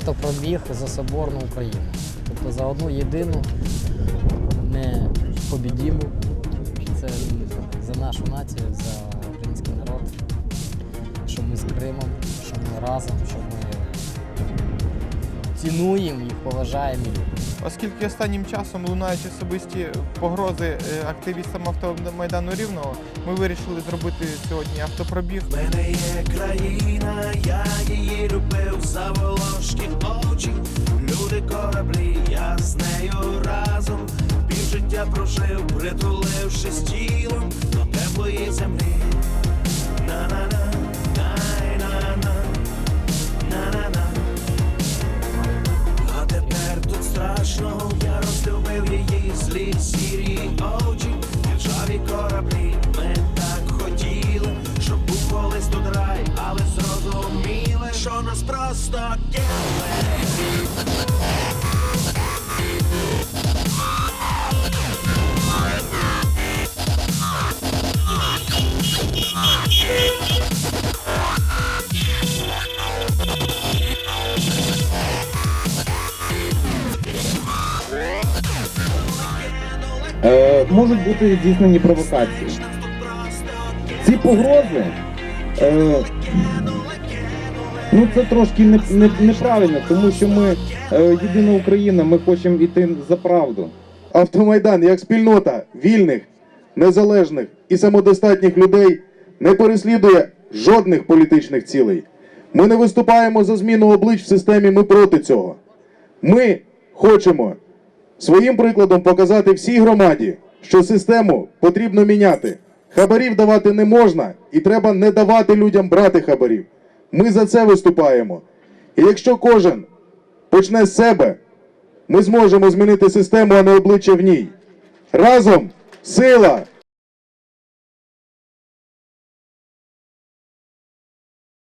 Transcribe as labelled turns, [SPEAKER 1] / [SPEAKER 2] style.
[SPEAKER 1] автопробіг за соборну Україну. Тобто за одну єдину непобідіму. Це за нашу націю, за український народ. Що ми з Кримом, що ми разом, що ми цінуємо їх, поважаємо і.
[SPEAKER 2] Оскільки останнім часом лунають особисті погрози е, активістам автомайдану Рівного, ми вирішили зробити сьогодні автопробіг.
[SPEAKER 3] В мене є країна, я її любив за волошки очі. Люди кораблі, я з нею разом. Півжиття прожив, притулившись тілом до теплої землі. На-на-на, най-на-на, на-на-на. А тепер тут страшно, я розлюбив її злі сірі очі, ржаві кораблі, ми так хотіли, щоб був колись тут рай, але зрозуміли, що нас просто кинули.
[SPEAKER 4] Можуть бути здійснені провокації. Ці погрози, е, ну це трошки не, не, неправильно, тому що ми е, єдина Україна, ми хочемо йти за правду.
[SPEAKER 5] Автомайдан як спільнота вільних, незалежних і самодостатніх людей не переслідує жодних політичних цілей. Ми не виступаємо за зміну облич в системі. Ми проти цього. Ми хочемо своїм прикладом показати всій громаді, що систему потрібно міняти. Хабарів давати не можна, і треба не давати людям брати хабарів. Ми за це виступаємо. І якщо кожен почне з себе, ми зможемо змінити систему, а не обличчя в ній. Разом сила!